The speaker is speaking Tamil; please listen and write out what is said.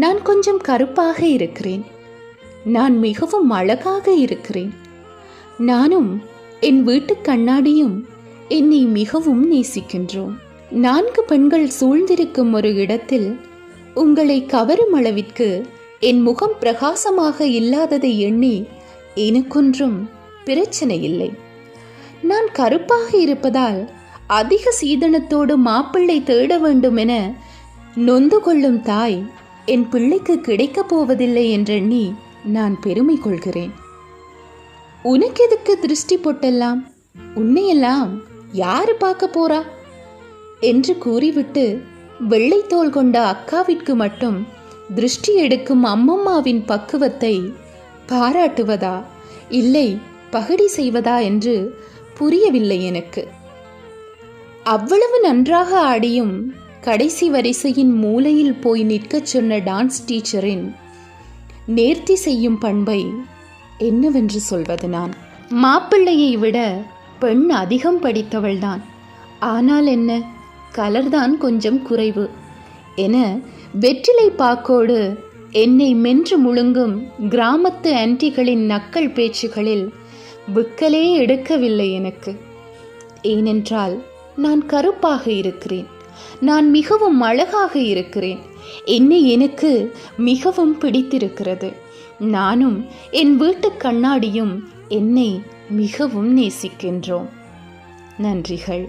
நான் கொஞ்சம் கருப்பாக இருக்கிறேன். நான் மிகவும் அழகாக இருக்கிறேன். நானும் என் வீட்டு கண்ணாடியும் என்னை மிகவும் நேசிக்கின்றோம். நான்கு பெண்கள் சூழ்ந்திருக்கும் ஒரு இடத்தில் உங்களை கவரும் அளவிற்கு என் முகம் பிரகாசமாக இல்லாததை எண்ணி எனக்கொன்றும் பிரச்சனை இல்லை. நான் கருப்பாக இருப்பதால் அதிக சீதனத்தோடு மாப்பிள்ளை தேட வேண்டும் என நொந்து கொள்ளும் தாய் என் பிள்ளைக்கு கிடைக்கப் போவதில்லை என்றெண்ணி நான் பெருமை கொள்கிறேன். உனக்கு எதுக்கு திருஷ்டி பொட்டெல்லாம்? உன்னையெல்லாம் யாரு பார்க்க போறா? என்று கூறிவிட்டு வெள்ளைத்தோல் கொண்ட அக்காவிற்கு மட்டும் திருஷ்டி எடுக்கும் அம்மம்மாவின் பக்குவத்தை பாராட்டுவதா? இல்லை பகடி செய்வதா என்று புரியவில்லை எனக்கு. அவ்வளவு நன்றாக ஆடியும் கடைசி வரிசையின் மூலையில் போய் நிற்கச் சொன்ன டான்ஸ் டீச்சரின் நேர்த்தி செய்யும் பண்பை என்னவென்று சொல்வது நான்? மாப்பிள்ளையை விட பெண் அதிகம் படித்தவள்தான். ஆனால் என்ன? கலர்தான் கொஞ்சம் குறைவு என வெற்றிலை பாக்கோடு என்னை மென்று முழுங்கும் கிராமத்து ஆன்டிகளின் நக்கல் பேச்சுகளில் விக்கலே எடுக்கவில்லை எனக்கு. ஏனென்றால் நான் கருப்பாக இருக்கிறேன். நான் மிகவும் அழகாக இருக்கிறேன். என்னை எனக்கு மிகவும் பிடித்திருக்கிறது. நானும் என் வீட்டு கண்ணாடியும் என்னை மிகவும் நேசிக்கின்றோம். நன்றிகள்.